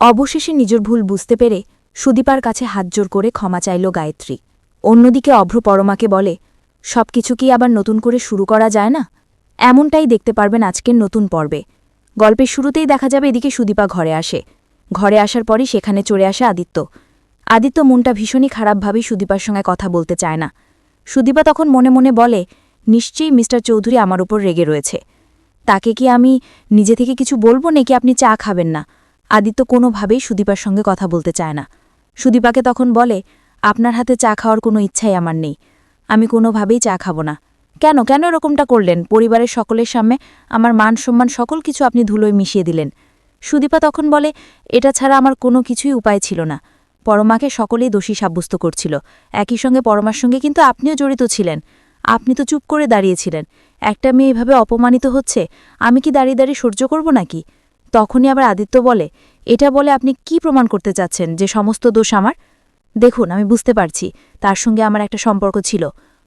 অবশেষে নিজের ভুল বুঝতে পেরে সুদীপার কাছে হাতজোর করে ক্ষমা চাইল গায়ত্রী। অন্যদিকে অভ্র পরমাকে বলে, সব কিছু কি আবার নতুন করে শুরু করা যায় না? এমনটাই দেখতে পারবেন আজকের নতুন পর্বে। গল্পের শুরুতেই দেখা যাবে এদিকে সুদীপা ঘরে আসে। ঘরে আসার পরই সেখানে চড়ে আসে আদিত্য। আদিত্য মনটা ভীষণই খারাপভাবেই সুদীপার সঙ্গে কথা বলতে চায় না। সুদীপা তখন মনে মনে বলে, নিশ্চয়ই মিস্টার চৌধুরী আমার উপর রেগে রয়েছে। তাকে কি আমি নিজে থেকে কিছু বলব নাকি আপনি চা খাবেন না? আদিত্য কোনোভাবেই সুদীপার সঙ্গে কথা বলতে চায় না। সুদীপাকে তখন বলে, আপনার হাতে চা খাওয়ার কোনো ইচ্ছাই আমার নেই। আমি কোনোভাবেই চা খাব না। কেন? কেন এরকমটা করলেন? পরিবারের সকলের সামনে আমার মান সম্মান সকল কিছু আপনি ধুলোয় মিশিয়ে দিলেন। সুদীপা তখন বলে, এটা ছাড়া আমার কোনো কিছুই উপায় ছিল না। পরমাকে সকলেই দোষী সাব্যস্ত করছিল। একই সঙ্গে পরমার সঙ্গে কিন্তু আপনিও জড়িত ছিলেন। আপনি তো চুপ করে দাঁড়িয়েছিলেন। একটা মেয়ে এভাবে অপমানিত হচ্ছে? আমি কি দাঁড়িয়ে দাঁড়িয়ে সহ্য করব নাকি? তখনই আবার আদিত্য বলে, এটা বলে আপনি কি প্রমাণ করতে চাচ্ছেন যে সমস্ত দোষ আমার? দেখুন, আমি বুঝতে পারছি। তার সঙ্গে আমার একটা সম্পর্ক ছিল।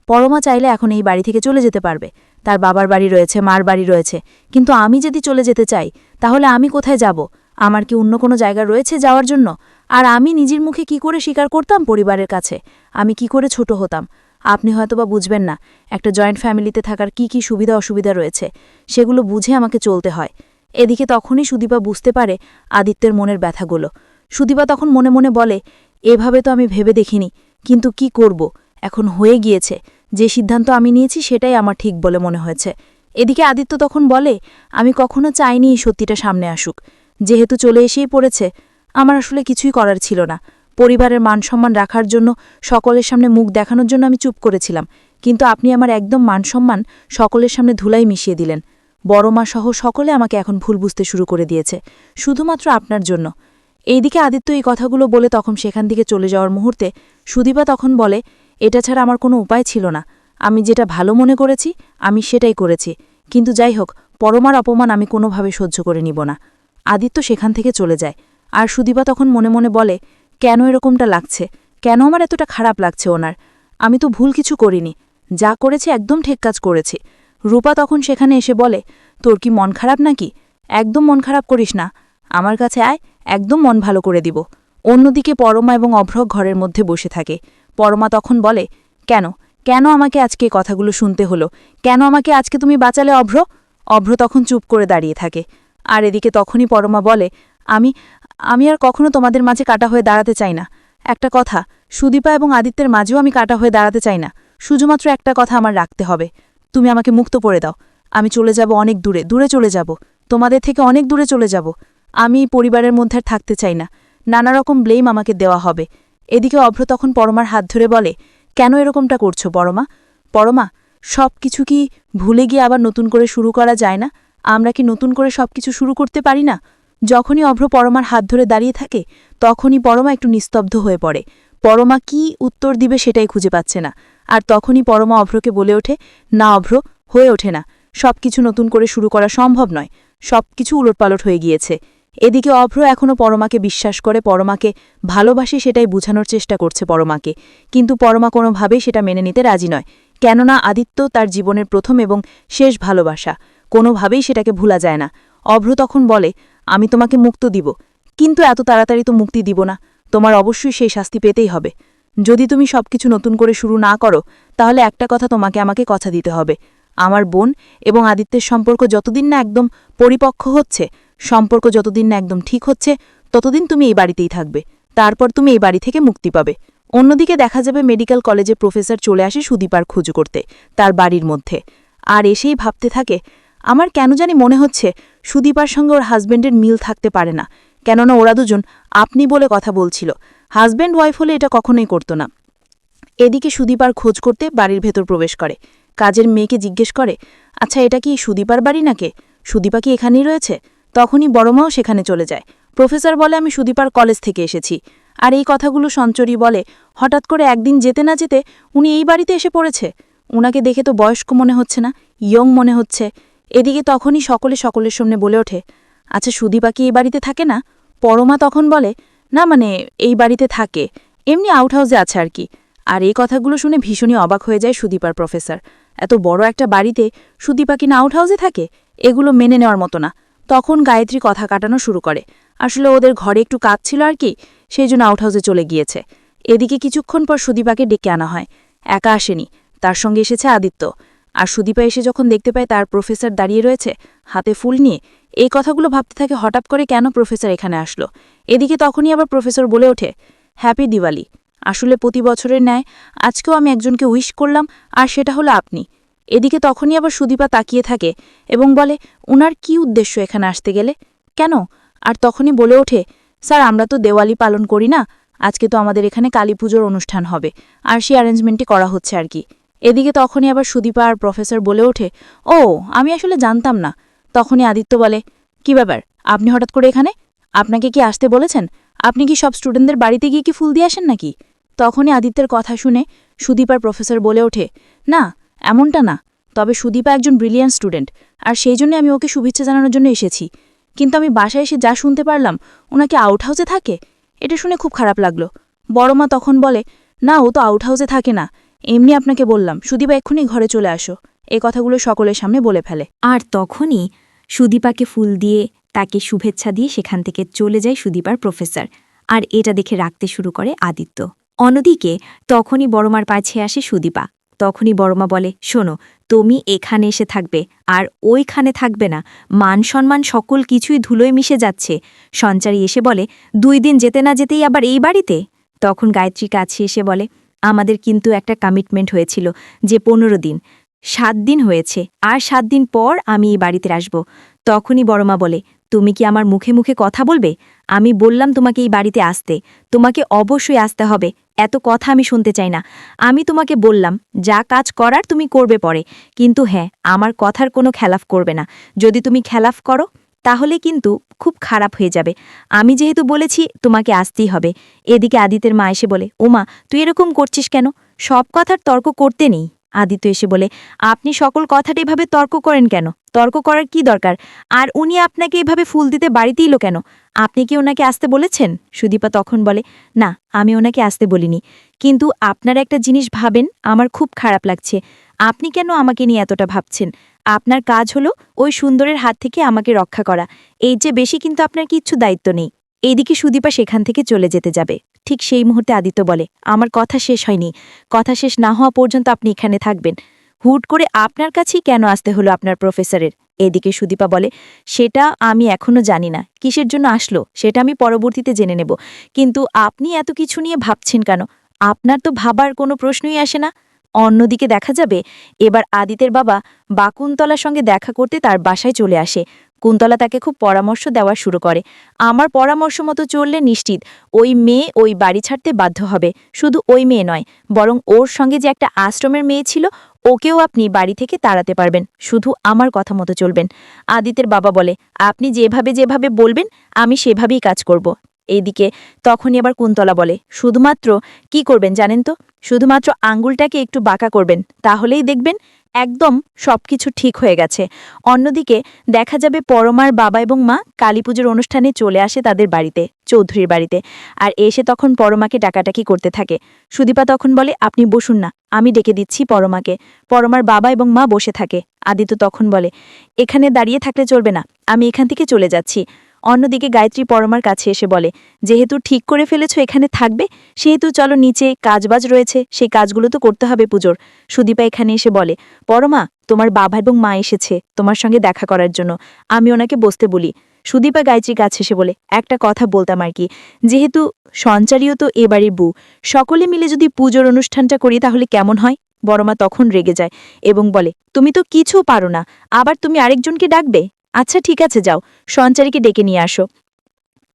পরমা চাইলে এখন এই বাড়ি থেকে চলে যেতে পারবে। তার বাবার বাড়ি রয়েছে, মার বাড়ি রয়েছে। কিন্তু আমি যদি চলে যেতে চাই, তাহলে আমি কোথায় যাব? আমার কি অন্য কোনো জায়গা রয়েছে যাওয়ার জন্য? আর আমি নিজের মুখে কি করে স্বীকার করতাম পরিবারের কাছে? আমি কি করে ছোট হতাম? আপনি হয়তোবা বুঝবেন না, একটা জয়েন্ট ফ্যামিলিতে থাকার কি কি সুবিধা অসুবিধা রয়েছে। সেগুলো বুঝে আমাকে চলতে হয়। এদিকে তখনই সুদীপা বুঝতে পারে আদিত্যের মনের ব্যথাগুলো। সুদীপা তখন মনে মনে বলে, এভাবে তো আমি ভেবে দেখিনি, কিন্তু কি করব? এখন হয়ে গিয়েছে। যে সিদ্ধান্ত আমি নিয়েছি সেটাই আমার ঠিক বলে মনে হয়েছে। এদিকে আদিত্য তখন বলে, আমি কখনো চাইনি এই সত্যিটা সামনে আসুক। যেহেতু চলে এসেই পড়েছে, আমার আসলে কিছুই করার ছিল না। পরিবারের মান সম্মান রাখার জন্য, সকলের সামনে মুখ দেখানোর জন্য আমি চুপ করেছিলাম। কিন্তু আপনি আমার একদম মান সম্মান সকলের সামনে ধুলাই মিশিয়ে দিলেন। বড় মা সহ সকলে আমাকে এখন ভুল বুঝতে শুরু করে দিয়েছে, শুধুমাত্র আপনার জন্য। এইদিকে আদিত্য এই কথাগুলো বলে তখন সেখান থেকে চলে যাওয়ার মুহূর্তে সুদীপা তখন বলে, এটা ছাড়া আমার কোনো উপায় ছিল না। আমি যেটা ভালো মনে করেছি, আমি সেটাই করেছি। কিন্তু যাই হোক, পরমার অপমান আমি কোনোভাবে সহ্য করে নিব না। আদিত্য সেখান থেকে চলে যায়। আর সুদীপা তখন মনে মনে বলে, কেন এরকমটা লাগছে? কেন আমার এতটা খারাপ লাগছে ওনার? আমি তো ভুল কিছু করিনি। যা করেছি একদম ঠিক কাজ করেছি। রূপা তখন সেখানে এসে বলে, তোর কি মন খারাপ নাকি? একদম মন খারাপ করিস না। আমার কাছে আয়, একদম মন ভালো করে দিব। অন্যদিকে পরমা এবং অভ্রক ঘরের মধ্যে বসে থাকে। পরমা তখন বলে, কেন? কেন আমাকে আজকে কথাগুলো শুনতে হলো? কেন আমাকে আজকে তুমি বাঁচালে অভ্র? অভ্র তখন চুপ করে দাঁড়িয়ে থাকে। আর এদিকে তখনই পরমা বলে, আমি আমি আর কখনো তোমাদের মাঝে কাটা হয়ে দাঁড়াতে চাই না। একটা কথা, সুদীপা এবং আদিত্যের মাঝেও আমি কাটা হয়ে দাঁড়াতে চাই না। শুধুমাত্র একটা কথা আমার রাখতে হবে। তুমি আমাকে মুক্ত করে দাও। আমি চলে যাব অনেক দূরে দূরে চলে যাব। তোমাদের থেকে অনেক দূরে চলে যাব। আমি পরিবারের মধ্যে আর থাকতে চাই না। নানা রকম ব্লেম আমাকে দেওয়া হবে। এদিকে অভ্র তখন পরমার হাত ধরে বলে, কেন এরকমটা করছ পরমা? পরমা সব কিছু কি ভুলে গিয়ে আবার নতুন করে শুরু করা যায় না? আমরা কি নতুন করে সব কিছু শুরু করতে পারি না? যখনই অভ্র পরমার হাত ধরে দাঁড়িয়ে থাকে, তখনই পরমা একটু নিস্তব্ধ হয়ে পড়ে। পরমা কি উত্তর দিবে সেটাই খুঁজে পাচ্ছে না। আর তখনই পরমা অভ্রকে বলে ওঠে, না অভ্র, হয়ে ওঠে না। সব কিছু নতুন করে শুরু করা সম্ভব নয়। সব কিছু উলটপালট হয়ে গিয়েছে। এদিকে অভ্র এখনও পরমাকে বিশ্বাস করে, পরমাকে ভালোবাসে সেটাই বুঝানোর চেষ্টা করছে পরমাকে। কিন্তু পরমা কোনোভাবেই সেটা মেনে নিতে রাজি নয়। কেননা আদিত্য তার জীবনের প্রথম এবং শেষ ভালোবাসা। কোনোভাবেই সেটাকে ভুলা যায় না। অভ্র তখন বলে, আমি তোমাকে মুক্ত দিব। কিন্তু এত তাড়াতাড়ি তো মুক্তি দিব না। তোমার অবশ্যই সেই শাস্তি পেতেই হবে। যদি তুমি সবকিছু নতুন করে শুরু না করো, তাহলে একটা কথা তোমাকে আমাকে কথা দিতে হবে। আমার বোন এবং আদিত্যের সম্পর্ক যতদিন না একদম পরিপক্ক হচ্ছে, সম্পর্ক যতদিন না একদম ঠিক হচ্ছে, ততদিন তুমি এই বাড়িতেই থাকবে। তারপর তুমি এই বাড়ি থেকে মুক্তি পাবে। অন্যদিকে দেখা যাবে মেডিকেল কলেজে প্রফেসর চলে আসে সুদীপার খোঁজ করতে, তার বাড়ির মধ্যে। আর এসেই ভাবতে থাকে, আমার কেন জানি মনে হচ্ছে সুদীপার সঙ্গে ওর হাজব্যান্ডের মিল থাকতে পারে না। কেননা ওরা দুজন আপনি বলে কথা বলছিল। হাজব্যান্ড ওয়াইফ হলে এটা কখনোই করত না। এদিকে সুদীপার খোঁজ করতে বাড়ির ভেতর প্রবেশ করে। কাজের মেয়েকে জিজ্ঞেস করে আচ্ছা এটা কি সুদীপার বাড়ি নাকে? সুদীপা কি এখানেই রয়েছে? তখনই বড়মাও সেখানে চলে যায়। প্রফেসর বলে, আমি সুদীপার কলেজ থেকে এসেছি। আর এই কথাগুলো সঞ্চরী বলে, হঠাৎ করে একদিন যেতে না যেতে উনি এই বাড়িতে এসে পড়েছে। উনাকে দেখে তো বয়স্ক মনে হচ্ছে না, ইয়ং মনে হচ্ছে। এদিকে তখনই সকলে সকলের সামনে বলে ওঠে আচ্ছা সুদীপা কি এই বাড়িতে থাকে না? পরমা তখন বলে, না মানে এই বাড়িতে থাকে। এমনি আউট হাউসে আছে আর কি। আর এই কথাগুলো শুনে ভীষণই অবাক হয়ে যায় সুদীপার প্রফেসর এত বড় একটা বাড়িতে সুদীপা কিনা আউট হাউসে থাকে? এগুলো মেনে নেওয়ার মতো না। তখন গায়ত্রী কথা কাটানো শুরু করে। আসলে ওদের ঘরে একটু কাজ ছিল আর কি, সেই জন্য আউট হাউসে চলে গিয়েছে। এদিকে কিছুক্ষণ পর সুদীপাকে ডেকে আনা হয়। একা আসেনি। তার সঙ্গে এসেছে আদিত্য। আর সুদীপা এসে যখন দেখতে পায় তার প্রফেসর দাঁড়িয়ে রয়েছে, হাতে ফুল নিয়ে, এই কথাগুলো ভাবতে থাকে হঠাৎ করে কেন প্রফেসর এখানে আসলো। এদিকে তখনই আবার প্রফেসর বলে ওঠে, হ্যাপি দিওয়ালি। আসলে প্রতি বছরের ন্যায় আজকেও আমি একজনকে উইশ করলাম, আর সেটা হলো আপনি। এদিকে তখনই আবার সুদীপা তাকিয়ে থাকে এবং বলে, উনার কি উদ্দেশ্য এখানে আসতে গেলে? কেন? আর তখনই বলে ওঠে, স্যার, আমরা তো দেওয়ালি পালন করি না, আজকে তো আমাদের এখানে কালী পুজোর অনুষ্ঠান হবে, আর সেই অ্যারেঞ্জমেন্টই করা হচ্ছে আর কি। এদিকে তখনই আবার সুদীপা আর প্রফেসর বলে ওঠে, ও, আমি আসলে জানতাম না। তখনই আদিত্য বলে, কি ব্যাপার? আপনি হঠাৎ করে এখানে? আপনাকে কি আসতে বলেছেন? আপনি কি সব স্টুডেন্টদের বাড়িতে গিয়ে কি ফুল দিয়ে আসেন নাকি? তখনই আদিত্যের কথা শুনে সুদীপার প্রফেসর বলে ওঠে, না, এমনটা না। তবে সুদীপা একজন ব্রিলিয়ান্ট স্টুডেন্ট আর সেই জন্য আমি ওকে শুভেচ্ছা জানানোর জন্য এসেছি। কিন্তু আমি বাসায় এসে যা শুনতে পারলাম, ওনাকে আউট হাউসে থাকে? এটা শুনে খুব খারাপ লাগল। বড়মা তখন বলে, না, ও তো আউট হাউসে থাকে না। এমনি আপনাকে বললাম, সুদীপা এক্ষুনি ঘরে চলে আসো। এ কথাগুলো সকলের সামনে বলে ফেলে। আর তখনই সুদীপাকে ফুল দিয়ে তাকে শুভেচ্ছা দিয়ে সেখান থেকে চলে যায় সুদীপার প্রফেসর, আর এটা দেখে রাখতে শুরু করে আদিত্য। অন্যদিকে তখনই বড়মার পাছে আসে সুদীপা। তখনই বড়মা বলে, শোনো, তুমি এখানে এসে থাকবে, আর ওইখানে থাকবে না। মান সম্মান সকল কিছুই ধুলোয় মিশে যাচ্ছে। সঞ্চারী এসে বলে, দুই দিন যেতে না যেতেই আবার এই বাড়িতে? তখন গায়ত্রী কাছে এসে বলে আমাদের কিন্তু একটা কমিটমেন্ট হয়েছিল যে পনেরো দিন, সাত দিন হয়েছে আর সাত দিন পর আমি এই বাড়িতে আসব। তখনই বড়মা বলে, তুমি কি আমার মুখে মুখে কথা বলবে? আমি বললাম তোমাকে এই বাড়িতে আসতে, তোমাকে অবশ্যই আসতে হবে, এত কথা আমি শুনতে চাই না। আমি তোমাকে বললাম, যা কাজ করার তুমি করবে পরে, কিন্তু হ্যাঁ আমার কথার কোনো খেলাফ করবে না। যদি তুমি খেলাফ করো তাহলে কিন্তু খুব খারাপ হয়ে যাবে। আমি যেহেতু বলেছি, তোমাকে আসতেই হবে। এদিকে আদিতের মা এসে বলে, ওমা, তুই এরকম করছিস কেন? সব কথার তর্ক করতে নেই। আদিত্য এসে বলে, আপনি সকল কথাটা এভাবে তর্ক করেন কেন? তর্ক করার কি দরকার? আর উনি আপনাকে এভাবে ফুল দিতে বাড়িতে এলো কেন? আপনি কি ওনাকে আসতে বলেছেন? সুদীপা তখন বলে, না, আমি ওনাকে আসতে বলিনি। কিন্তু আপনার একটা জিনিস ভাবেন, আমার খুব খারাপ লাগছে। আপনি কেন আমাকে নিয়ে এতটা ভাবছেন? আপনার কাজ হলো ওই সুন্দরের হাত থেকে আমাকে রক্ষা করা। এই যে বেশি কিন্তু আপনার কিচ্ছু দায়িত্ব নেই। এইদিকে সুদীপা সেখান থেকে চলে যেতে যাবে। ঠিক সেই মুহূর্তে আদিত্য বলে, আমার কথা শেষ হয়নি। কথা শেষ না হওয়া পর্যন্ত আপনি এখানে থাকবেন। হুট করে আপনার কাছেই কেন আসতে হলো আপনার প্রফেসরের? এদিকে সুদীপা বলে, সেটা আমি এখনও জানি না। কিসের জন্য আসলো? সেটা আমি পরবর্তীতে জেনে নেব। কিন্তু আপনি এত কিছু নিয়ে ভাবছেন কেন? আপনার তো ভাবার কোনো প্রশ্নই আসে না। অন্যদিকে দেখা যাবে, এবার আদিতের বাবা বাকুন্তলার সঙ্গে দেখা করতে তার বাসায় চলে আসে। কুন্তলা তাকে খুব পরামর্শ দেওয়া শুরু করে। আমার পরামর্শ মতো চললে নিশ্চিত, ওই মেয়ে ওই বাড়ি ছাড়তে বাধ্য হবে। শুধু ওই মেয়ে নয়, বরং ওর সঙ্গে যে একটা আশ্রমের মেয়ে ছিল, ওকেও আপনি বাড়ি থেকে তাড়াতে পারবেন। শুধু আমার কথা মতো চলবেন। আদিতের বাবা বলে, আপনি যেভাবে যেভাবে বলবেন, আমি সেভাবেই কাজ করব। এইদিকে তখনই আবার কুন্তলা বলে, শুধুমাত্র কি করবেন জানেন তো? শুধুমাত্র আঙ্গুলটাকে একটু বাঁকা করবেন, তাহলেই দেখবেন একদম সবকিছু ঠিক হয়ে গেছে। অন্যদিকে দেখা যাবে পরমার বাবা এবং মা কালীপুজোর অনুষ্ঠানে চলে আসে তাদের বাড়িতে, চৌধুরীর বাড়িতে। আর এসে তখন পরমাকে ডাকাটাকি করতে থাকে। সুদীপা তখন বলে, আপনি বসুন না, আমি ডেকে দিচ্ছি পরমাকে। পরমার বাবা এবং মা বসে থাকে। আদিত্য তখন বলে, এখানে দাঁড়িয়ে থাকলে চলবে না, আমি এখান থেকে চলে যাচ্ছি। অন্যদিকে গায়ত্রী পরমার কাছে এসে বলে, যেহেতু ঠিক করে ফেলেছ এখানে থাকবে, সেহেতু চলো নিচে কাজবাজ রয়েছে, সেই কাজগুলো তো করতে হবে পুজোর। সুদীপা এখানে এসে বলে, পরমা, তোমার বাবা এবং মা এসেছে, তোমার সঙ্গে দেখা করার জন্য। আমি ওনাকে বসতে বলি। সুদীপা গায়ত্রী কাছে এসে বলে, একটা কথা বলতাম আর কি। যেহেতু সঞ্চারীও তো এবারের বউ, সকলে মিলে যদি পুজোর অনুষ্ঠানটা করি তাহলে কেমন হয়? বড়মা তখন রেগে যায় এবং বলে, তুমি তো কিছু পারো না, আবার তুমি আরেকজনকে ডাকবে? আচ্ছা ঠিক আছে, যাও। সঞ্চারীকে ডেকে নিয়ে আসো।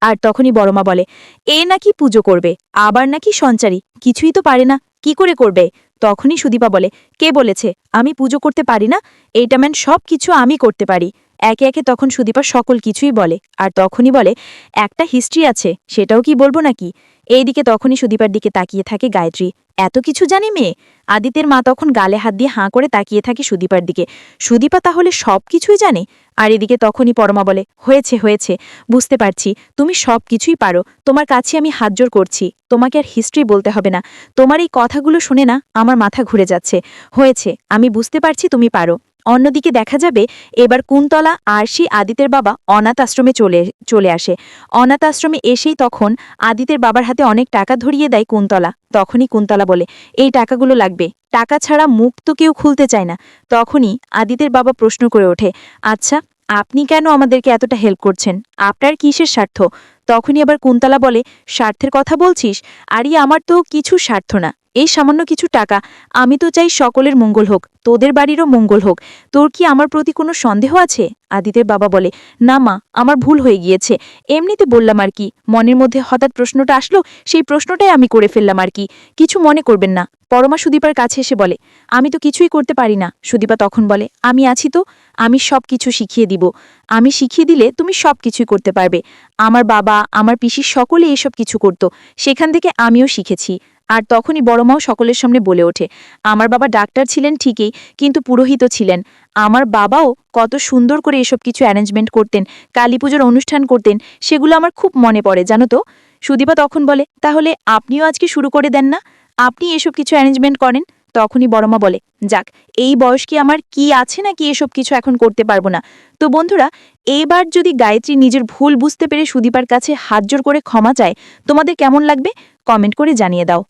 আর তখনই বড়মা বলে, এ নাকি পুজো করবে, আবার নাকি সঞ্চারী? কিছুই তো পারে না, কি করে করবে? তখনই সুদীপা বলে, কে বলেছে? আমি পুজো করতে পারি না? এইটা ম্যান সব কিছু আমি করতে পারি। একে একে তখন সুদীপা সকল কিছুই বলে। আর তখনই বলে, একটা হিস্ট্রি আছে, সেটাও কি বলব নাকি? এইদিকে তখনই সুদীপার দিকে তাকিয়ে থাকে গায়ত্রী। এত কিছু জানি মেয়ে? আদিতের মা তখন গালে হাত দিয়ে হাঁ করে তাকিয়ে থাকে সুদীপার দিকে। সুদীপা তাহলে সব কিছুই জানে? আর এদিকে তখনই পরমা বলে, হয়েছে হয়েছে, বুঝতে পারছি। তুমি সব কিছুই পারো। তোমার কাছে আমি হাতজোর করছি। তোমাকে আর হিস্ট্রি বলতে হবে না। তোমার এই কথাগুলো শুনে না আমার মাথা ঘুরে যাচ্ছে। হয়েছে, আমি বুঝতে পারছি তুমি পারো। অন্যদিকে দেখা যাবে, এবার কুন্তলা আর সেই আদিতের বাবা অনাথ আশ্রমে চলে চলে আসে। অনাথ আশ্রমে এসেই তখন আদিতের বাবার হাতে অনেক টাকা ধরিয়ে দেয় কুন্তলা। তখনই কুন্তলা বলে, এই টাকাগুলো লাগবে। টাকা ছাড়া মুখ তো কেউ খুলতে চায় না। তখনই আদিতের বাবা প্রশ্ন করে ওঠে আচ্ছা আপনি কেন আমাদেরকে এতটা হেল্প করছেন? আপনার কিসের স্বার্থ? তখনই আবার কুন্তলা বলে, স্বার্থের কথা বলছিস? আরে, আমার তো কিছু স্বার্থ না। এই সামান্য কিছু টাকা আমি তো চাই সকলের মঙ্গল হোক, তোদের বাড়িরও মঙ্গল হোক। তোর কি আমার প্রতি কোনো সন্দেহ আছে? আদিতের বাবা বলে, না মা, আমার ভুল হয়ে গিয়েছে। এমনিতে বললাম আর কি, মনের মধ্যে হঠাৎ প্রশ্নটা আসলো, সেই প্রশ্নটাই আমি করে ফেললাম আর কি। কিছু মনে করবেন না। পরমা সুদীপার কাছে এসে বলে, আমি তো কিছুই করতে পারি না। সুদীপা তখন বলে, আমি আছি তো, আমি সব কিছু শিখিয়ে দিব। আমি শিখিয়ে দিলে তুমি সব কিছুই করতে পারবে। আমার বাবা, আমার পিসি সকলে এসব কিছু করত। সেখান থেকে আমিও শিখেছি। আর তখনই বড়মাও সকলের সামনে বলে ওঠে, আমার বাবা ডাক্তার ছিলেন ঠিকই, কিন্তু পুরোহিত ছিলেন। আমার বাবাও কত সুন্দর করে এসব কিছু অ্যারেঞ্জমেন্ট করতেন কালী পুজোর অনুষ্ঠান করতেন, সেগুলো আমার খুব মনে পড়ে, জানো তো? সুদীপা তখন বলে, তাহলে আপনিও আজকে শুরু করে দেন না? আপনি এসব কিছু অ্যারেঞ্জমেন্ট করেন? তখনই বড়মা বলে, যাক, এই বয়স কি আমার কি আছে নাকি এসব কিছু এখন করতে পারব না? তো বন্ধুরা, এবার যদি গায়ত্রী নিজের ভুল বুঝতে পেরে সুদীপার কাছে হাতজোর করে ক্ষমা চায়, তোমাদের কেমন লাগবে? কমেন্ট করে জানিয়ে দাও।